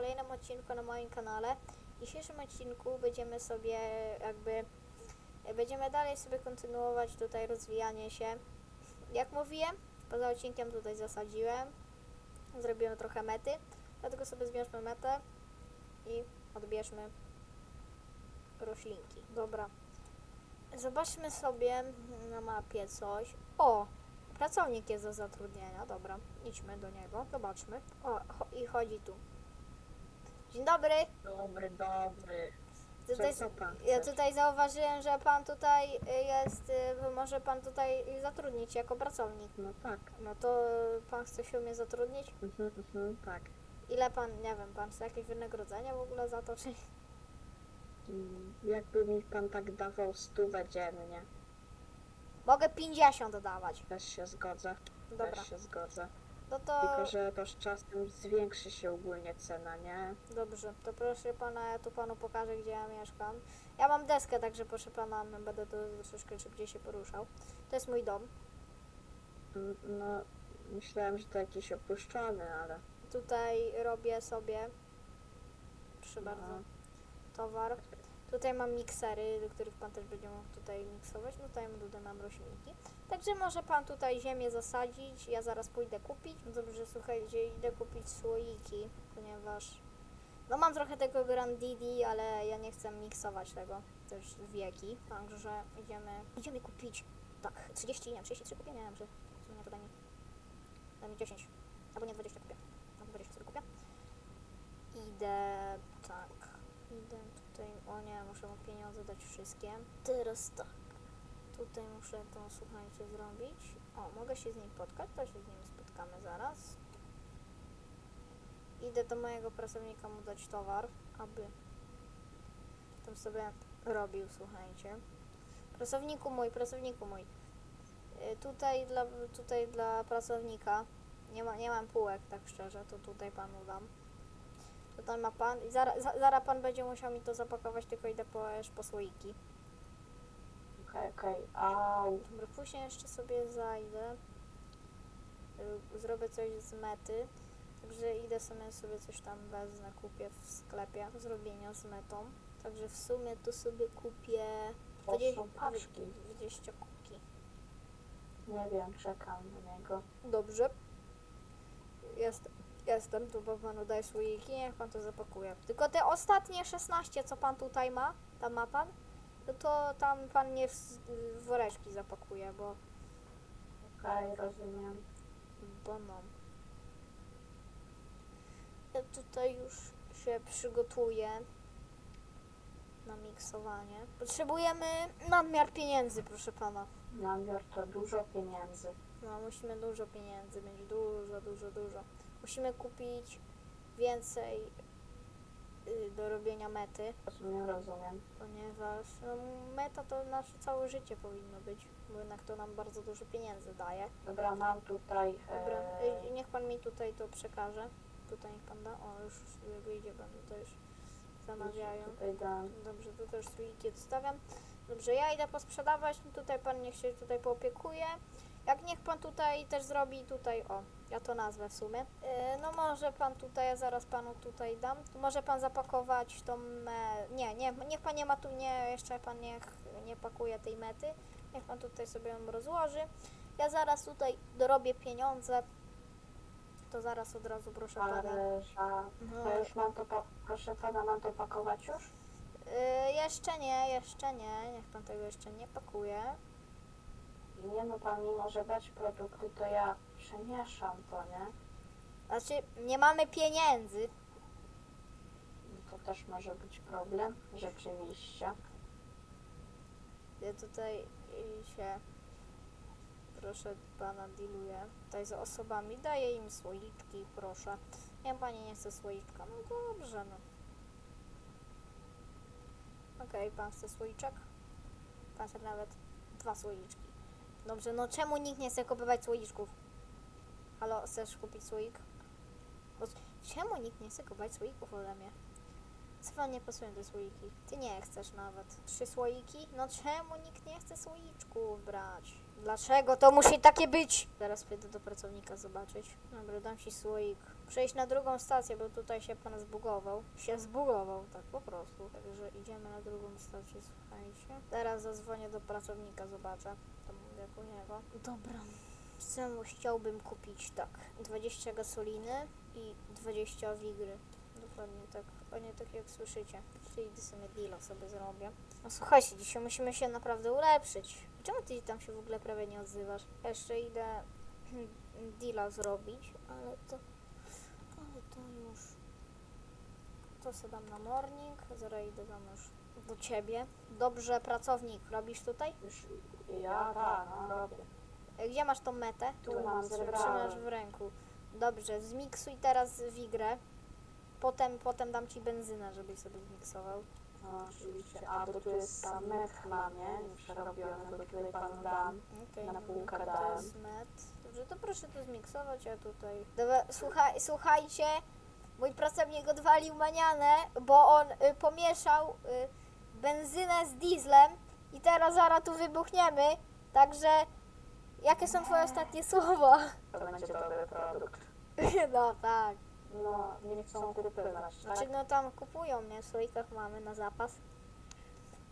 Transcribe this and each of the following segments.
kolejnym odcinku na moim kanale. W dzisiejszym odcinku będziemy sobie jakby będziemy dalej sobie kontynuować tutaj rozwijanie się. Jak mówiłem, poza odcinkiem tutaj zasadziłem. Zrobiłem trochę mety, dlatego sobie zbierzmy metę i odbierzmy roślinki. Dobra. Zobaczmy sobie na mapie coś. O! Pracownik jest do zatrudnienia. Dobra, idźmy do niego. Zobaczmy. O, i chodzi tu. Dzień dobry. Dobry, dobry. Tutaj, co pan ja chce? tutaj zauważyłem, że pan tutaj jest, y, może pan tutaj zatrudnić jako pracownik. No tak. No to pan chce się mnie zatrudnić? Mhm, mhm, tak. Ile pan, nie wiem, pan chce jakieś wynagrodzenie w ogóle za to, czy... Mm, Jakby mi pan tak dawał stówę dziennie, Mogę 50 dawać. też się zgodzę. Dobra, Też się zgodzę. No to Tylko, że to z czasem zwiększy się ogólnie cena, nie? dobrze. To proszę pana, ja tu panu pokażę, gdzie ja mieszkam. Ja mam deskę, także proszę pana, będę tu troszeczkę szybciej się poruszał. To jest mój dom. Mm, No, myślałem, że to jakiś opuszczony, ale... Tutaj robię sobie, proszę bardzo, No. towar. Tutaj mam miksery, do których pan też będzie mógł tutaj miksować. No tutaj, mam roślinki. Także może pan tutaj ziemię zasadzić. Ja zaraz pójdę kupić. Dobrze, słuchajcie, idę kupić słoiki, ponieważ no mam trochę tego Grandidi, ale ja nie chcę miksować tego też wieki. Także idziemy, idziemy kupić. Tak, 30, nie wiem, 33 kupię, nie wiem, że w sumie to da mi, da mi 10. Albo nie 20 kupię. Albo 20 sobie kupię. Idę, tak. Idę tutaj, o nie, muszę mu pieniądze dać wszystkie. Teraz tak. Tutaj muszę to, słuchajcie, zrobić. O, mogę się z nim spotkać, to się z nim spotkamy zaraz. Idę do mojego pracownika mu dać towar, aby tam sobie robił, słuchajcie. Pracowniku mój, pracowniku mój. Y, Tutaj dla, tutaj dla pracownika nie, ma, nie mam półek, tak szczerze, to tutaj panu dam. Tutaj ma pan zaraz, za, zaraz pan będzie musiał mi to zapakować, tylko idę po, po słoiki. Okej, okej. Au. Dobra, później jeszcze sobie zajdę. Y, Zrobię coś z mety. Także idę sobie, sobie coś tam wezmę, kupię w sklepie do zrobienia z metą. Także w sumie to sobie kupię To 20, są paczki. 20 kuki. Nie wiem, czekam na niego. Dobrze. Jestem. Jestem, tu bo panu daję słoiki, niech pan to zapakuje. Tylko te ostatnie 16, co pan tutaj ma, tam ma pan, no to tam pan nie w, w woreczki zapakuje, bo, Okej, rozumiem. bo no. Ja tutaj już się przygotuję na miksowanie. Potrzebujemy nadmiar pieniędzy, proszę pana. Namiar to dużo pieniędzy. No, musimy dużo pieniędzy mieć, dużo, dużo, dużo. Musimy kupić więcej do robienia mety, Rozumiem, rozumiem. ponieważ no, meta to nasze całe życie powinno być, bo jednak to nam bardzo dużo pieniędzy daje. Dobra, mam tutaj... Dobra, E, y, niech pan mi tutaj to przekaże. Tutaj niech pan da. O, już wyjdzie pan, tutaj już zamawiają. Tutaj dam. Dobrze, tu też słoiki odstawiam. Dobrze, ja idę posprzedawać, tutaj pan niech się tutaj poopiekuje. Jak niech pan tutaj też zrobi tutaj, o, ja to nazwę w sumie. Yy, no może pan tutaj, ja zaraz panu tutaj dam. Może pan zapakować tą, me... nie, nie, niech pan nie ma tu, nie, jeszcze pan niech nie pakuje tej mety. Niech pan tutaj sobie ją rozłoży. Ja zaraz tutaj dorobię pieniądze. To zaraz od razu proszę pana. Ale za... No. Już mam to... Pa- proszę pana, mam to pakować już? Yy, jeszcze nie, jeszcze nie, niech pan tego jeszcze nie pakuje. Nie no, pan mi może dać produkty, to ja przemieszam to, nie? Znaczy, nie mamy pieniędzy. No To też może być problem, rzeczywiście. Ja tutaj się, proszę pana, dealuję tutaj z osobami. Daję im słoiczki, proszę. Nie, pani nie chce słoiczka. No dobrze, no. Okej, pan chce słoiczek? Pan chce nawet dwa słoiczki. Dobrze, no czemu nikt nie chce kupować słoiczków? Halo, chcesz kupić słoik? Bo, czemu nikt nie chce kupować słoików ode mnie? Chcę wam nie pasują te słoiki. Ty nie chcesz nawet. Trzy słoiki? No czemu nikt nie chce słoiczków brać? Dlaczego to musi takie być? Zaraz pójdę do pracownika zobaczyć. Dobra, dam ci słoik. Przejść na drugą stację, bo tutaj się pan zbugował. Się zbugował, tak po prostu. Także idziemy na drugą stację, słuchajcie. Teraz zadzwonię do pracownika, zobaczę. Po niego. Dobra. Czemu chciałbym kupić tak 20 gasoliny i 20 wigry. Dokładnie tak, dokładnie tak jak słyszycie. Czyli idę sobie deala sobie zrobię. No słuchajcie, dzisiaj musimy się naprawdę ulepszyć. Czemu ty tam się w ogóle prawie nie odzywasz? Jeszcze idę deala zrobić, ale to... Ale to już... To sobie dam na morning, zaraz idę tam już do ciebie. Dobrze, pracownik, robisz tutaj? Już ja tak, no robię. E, Gdzie masz tą metę? Tu mam, Trzymasz zebrałem. w ręku. Dobrze, zmiksuj teraz wigrę. Potem, potem dam ci benzynę, żebyś sobie zmiksował. No, oczywiście. A, bo tu jest sam met chyba, nie? Nie przerobiony, bo tutaj panu dam. Okej, Na no półkę dałem. to jest met. Dobrze, to proszę to zmiksować, a tutaj... Dobra, słuchaj, słuchajcie, mój pracownik odwalił manianę, bo on y, pomieszał y, benzynę z dieslem i teraz zaraz tu wybuchniemy, także jakie są twoje ostatnie słowa? To będzie dobry produkt. no tak. No, nie chcą kupywać, tak? Znaczy no tam kupują, nie? W słoikach mamy na zapas.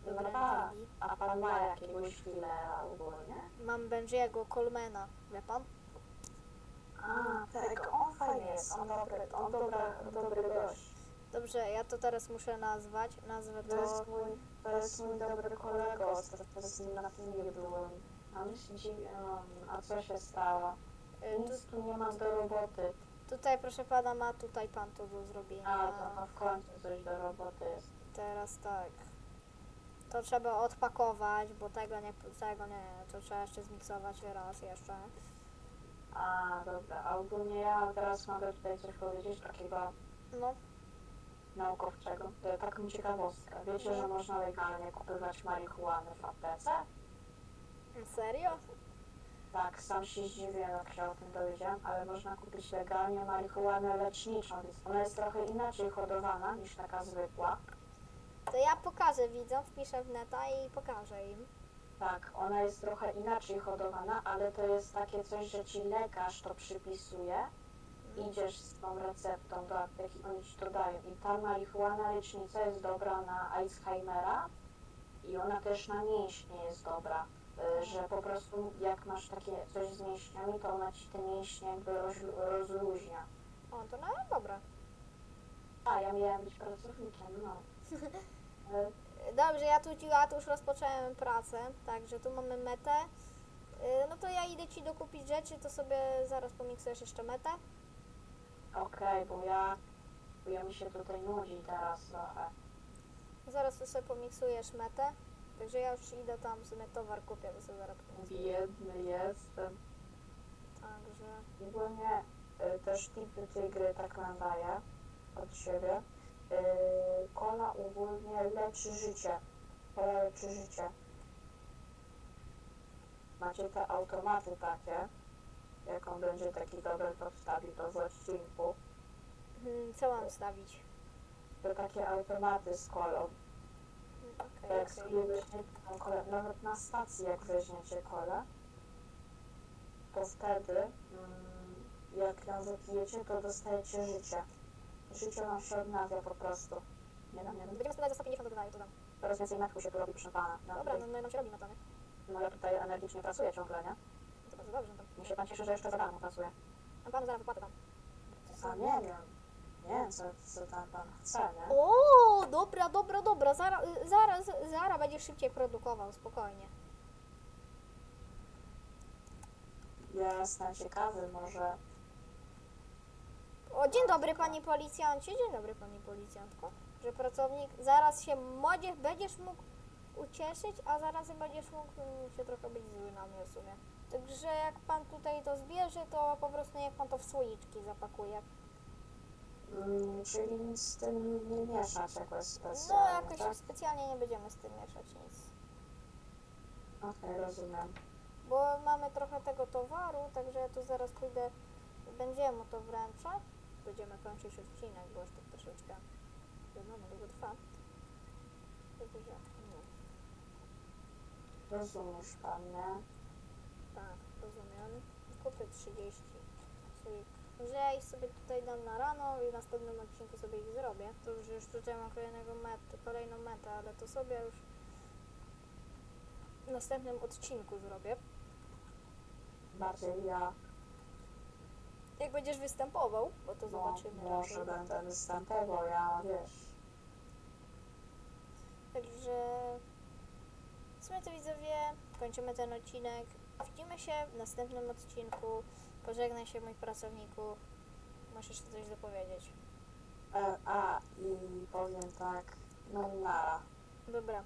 No tak. A pan ma jakiegoś filera ogólnie? Mam Benjiego Colmana, wie pan? A, tak, on fajny jest, on dobry, on dobra, dobry gość. Dobrze, ja to teraz muszę nazwać. Nazwę To to... jest mój, to jest mój dobry kolega, ostatnio z nim na filmie byłem. A my się dziwi, um, a co się stało? y, tu, Nic tu nie mam do roboty. tutaj proszę pana ma tutaj pan to do zrobienia. A, to, to w końcu coś do roboty jest. Teraz tak. To trzeba odpakować, bo tego nie, tego nie, to trzeba jeszcze zmiksować raz jeszcze. A, dobra, a ogólnie ja teraz mogę tutaj coś powiedzieć takiego No, naukowczego. To taką ciekawostkę. Wiecie, że można legalnie kupywać marihuanę w aptece? serio? Tak, sam się zdziwiłem, jak się o tym dowiedziałem, ale można kupić legalnie marihuanę leczniczą, więc ona jest trochę inaczej hodowana niż taka zwykła. To ja pokażę widzom, wpiszę w neta i pokażę im. Tak, ona jest trochę inaczej hodowana, ale to jest takie coś, że ci lekarz to przypisuje. Idziesz z tą receptą do apteki, oni ci to dają. I ta marihuana lecznicza jest dobra na Alzheimera i ona też na mięśnie jest dobra. Y, Że po prostu jak masz takie coś z mięśniami, to ona ci te mięśnie jakby roz, rozluźnia. O, to no dobra. A, ja miałem być pracownikiem, no. Dobrze, ja tu, ja tu już rozpocząłem pracę, także tu mamy metę. Y, No to ja idę ci dokupić rzeczy, to sobie zaraz pomiksujesz jeszcze metę. Okej, bo ja, bo ja mi się tutaj nudzi teraz trochę. Zaraz tu sobie pomiksujesz metę. Także ja już idę tam sobie towar kupię, to sobie zaraz pomiksuję. Biedny jestem. Także Ogólnie y, też tipy tej gry tak nam daje od siebie. Y, Kola ogólnie leczy życie. Kola leczy życie. Macie te automaty takie. Jak on będzie taki dobry, to wstawi to w odcinku. hmm, co mam stawić? To takie automaty z kolą. Okej, Jak okej. sobie weźmiecie tą kolę, nawet na stacji jak weźmiecie kolę, to wtedy mm, jak ją wypijecie, to dostajecie życie. Życie wam się odnawia po prostu. Nie dam, nie dam. Będziemy sprzedać za 150 dodaję, to dam. Coraz więcej metku się tu robi, proszę pana. No, Dobra, no, no, no się robi metany. no ja tutaj energicznie pracuję ciągle, nie? To bardzo dobrze. No, Mi się pan cieszy, że jeszcze za darmo pracuję. a panu zaraz wypłatę dam. A nie wiem. Nie wiem, co, co tam pan chce, nie? O, dobra, dobra, dobra. Zaraz, zaraz, zaraz będziesz szybciej produkował, spokojnie. Jasne, ciekawy może. O, dzień dobry panie policjancie, dzień dobry pani policjantko. Że pracownik, zaraz się młodzie, będziesz mógł ucieszyć, a zaraz będziesz mógł mm, się trochę być zły na mnie w sumie. Także jak pan tutaj to zbierze, to po prostu niech pan to w słoiczki zapakuje. Mm, czyli nic z tym nie mieszać jakoś No specjalnie, jakoś tak? specjalnie nie będziemy z tym mieszać nic. Okej, rozumiem. Bo mamy trochę tego towaru, także ja tu zaraz pójdę, będziemy mu to wręczać. Będziemy kończyć odcinek, bo już tak troszeczkę, wiadomo, długo trwa. Także, no, Rozumiesz tak, rozumiem. Kupię 30. Cyk. Że ja ich sobie tutaj dam na rano i w następnym odcinku sobie ich zrobię. To już, już tutaj mam kolejnego metę, kolejną metę, ale to sobie już w następnym odcinku zrobię. Bardziej ja Jak będziesz występował, bo to no, zobaczymy może raczej. będę występował, ja wiesz. Także w sumie to widzowie, kończymy ten odcinek. Widzimy się w następnym odcinku. Pożegnaj się mój pracowniku. Masz jeszcze coś dopowiedzieć. E, a i powiem tak, no nara. Dobra.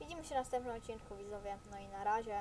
Widzimy się w następnym odcinku widzowie. No i na razie.